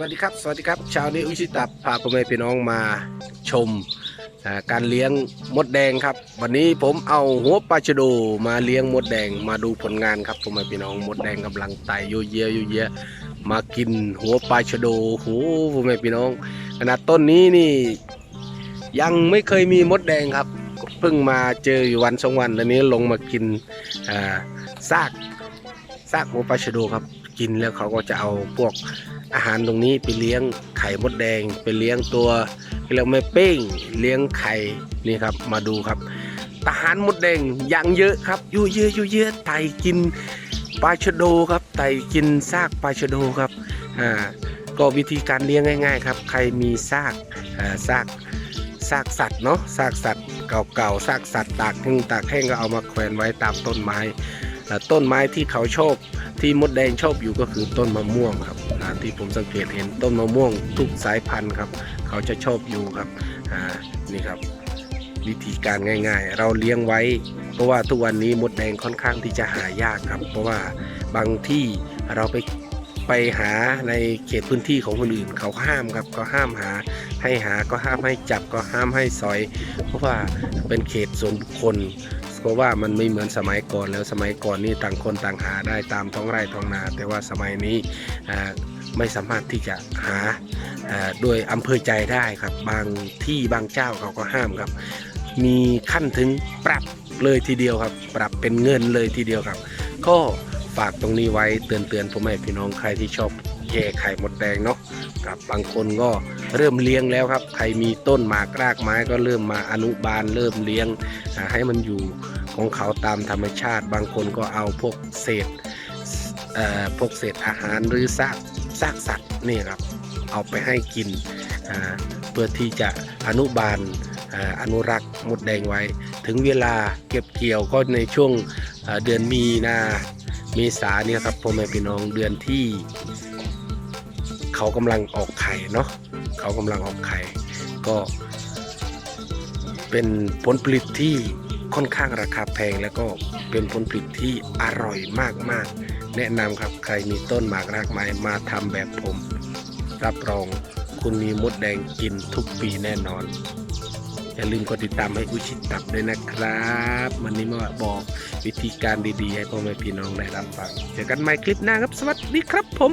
วัสดีครับ สวัสดีครับเช้านี้อุชิตับพาพ่อแม่พี่น้องมาชมการเลี้ยงมดแดงครับ วันนี้ผมเอาหัวปลาชะโดมาเลี้ยงมดแดงมาดูผลงานครับพ่อแม่พี่น้องมดแดงกำลังไต่โยเยะโยเยะมากินหัวปลาชะโดโอ้โหพ่อแม่พี่น้องขนาดต้นนี้นี่ยังไม่เคยมีมดแดงครับเพิ่งมาเจออยู่วันสองวันตอนนี้ลงมากินซากซากหัวปลาชะโดครับ กินแล้วเขาก็จะเอาพวก อาหารตรงนี้ไปเลี้ยงไข่มดแดง ไปเลี้ยงตัวเรียกแม่เป้ง เลี้ยงไข่นี่ครับมาดูครับทหารมดแดงอย่างเยอะครับอยู่เยอะอยู่เยอะไต่กินปลาชะโดครับไต่กินซากปลาชะโดครับอ่าก็วิธีการเลี้ยงง่าย ๆ ครับ ใครมีซากอ่าซากซากสัตว์เนาะซากสัตว์เก่าๆซากสัตว์ตากแห้งตากแห้งก็เอามาแขวนไว้ตามต้นไม้ ต้นไม้ที่เขาชอบที่มดแดงชอบอยู่ก็คือต้นมะม่วงครับที่ผมสังเกตเห็นต้นมะม่วงทุกสายพันธุ์ครับ เขาจะชอบอยู่ครับนี่ครับ วิธีการง่ายๆ เราเลี้ยงไว้ เพราะว่าทุกวันนี้มดแดงค่อนข้างที่จะหายากครับ เพราะว่าบางที่เราไปไปหาในเขตพื้นที่ของคนอื่น เขาห้ามครับก็ห้ามหาให้หาก็ห้ามให้จับก็ห้ามให้สอย เพราะว่าเป็นเขตส่วนบุคคล เพราะว่ามันไม่เหมือนสมัยก่อนแล้วสมัยก่อนนี่ต่างคนต่างหาได้ตามท้องไร่ท้องนา แต่ว่าสมัยนี้ไม่สามารถที่จะหาโดยอำเภอใจได้ครับ บางที่บางเจ้าเขาก็ห้ามครับ มีขั้นถึงปรับเลยทีเดียวครับ ปรับเป็นเงินเลยทีเดียวครับ ก็ากตรงนี้ไว้เตือนเตือนพ่อแม่พี่น้องใครที่ชอบแย่ไข่มดแดงเนาะครับบางคนก็เริ่มเลี้ยงแล้วครับ ใครมีต้นหมากรากไม้ก็เริ่มมาอนุบาลเริ่มเลี้ยงให้มันอยู่ของเขาตามธรรมชาติ บางคนก็เอาพวกเศษเอ่อพวกเศษอาหารหรือซากซากสัตว์นี่ครับเอาไปให้กินเพื่อที่จะอนุบาลอนุรักษ์มดแดงไว้ ถึงเวลาเก็บเกี่ยวก็ในช่วงเดือนมีนา เมษาเนี่ยครับพ่อแม่พี่น้องเดือนที่ เขากำลังออกไข่เนาะเขากำลังออกไข่ ก็เป็นผลผลิตที่ค่อนข้างราคาแพง แล้วก็เป็นผลผลิตที่อร่อยมากๆ แนะนำครับใครมีต้นหมากรากไม้มาทำแบบผม รับรองคุณมีมดแดงกินทุกปีแน่นอน อย่าลืมกดติดตามให้อุชิตับด้วยนะครับ วันนี้มาบอกวิธีการดีๆ ให้พ่อแม่พี่น้องได้รับฟังเจอกันใหม่คลิปหน้าครับ สวัสดีครับผม